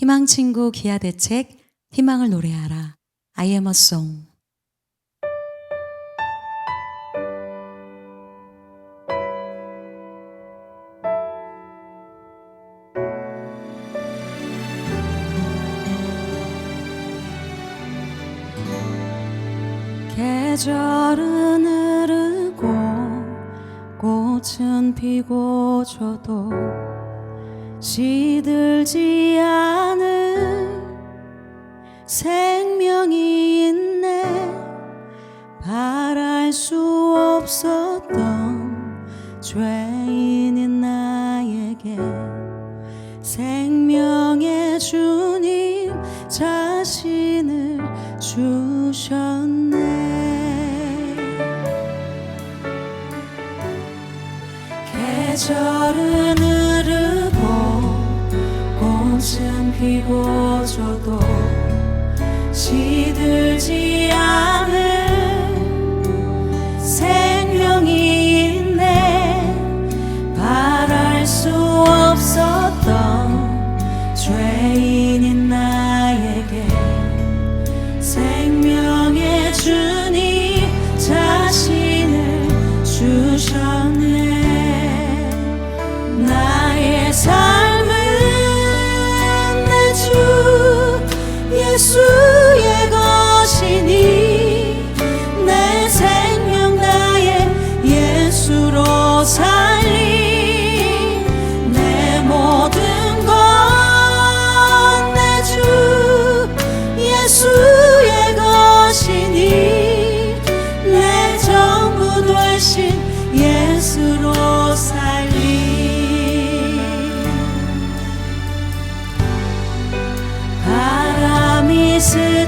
희망친구 기아 대책 희망을 노래하라. I am a song. 계절은 흐르고 꽃은 피고 저도 시들지 않을 생명이 있네. 바랄 수 없었던 죄인인 나에게 생명의 주님 자신을 주셨네. 계절은 꽃은 피고 저도 시들지 않을 생명이 있네. 바랄 수 없었던 죄인인 나에게 생명의 주님 자신을 주셨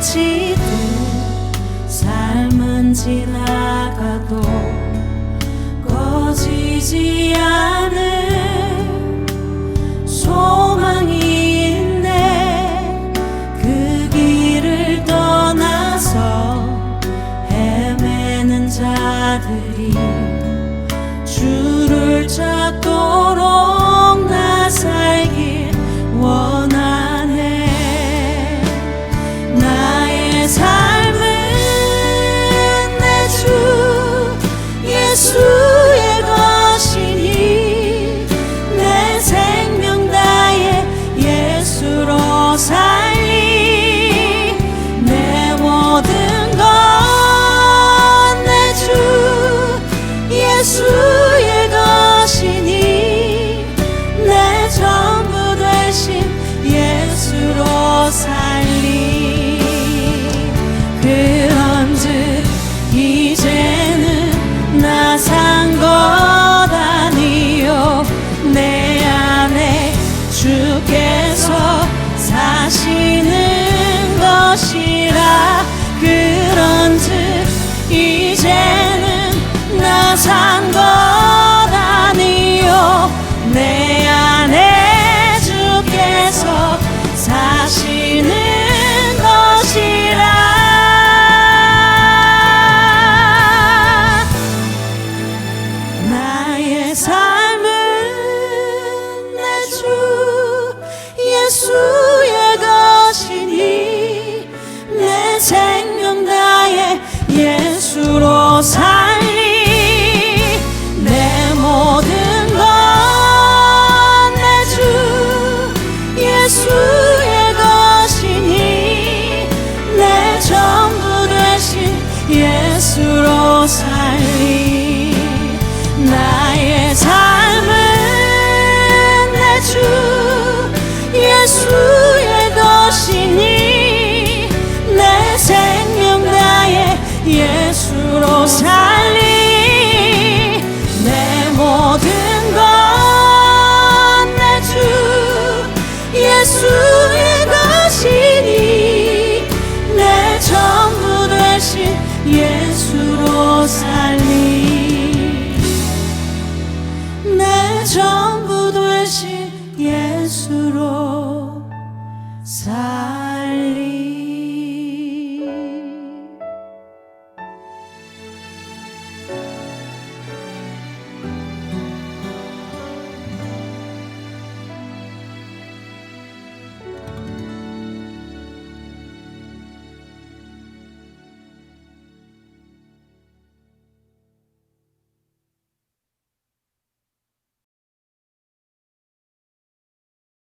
스치듯 삶은 지나가도 꺼지지 않을 주께서 사시는 것이라. 그런즉 이제는 나산 것 예수의 것이니 내 생명 다해 예수로 살리 내 모든 것내주 예수의 것이니 내 전부 되신 예수로 살리 내 전부 되신 예수로 살리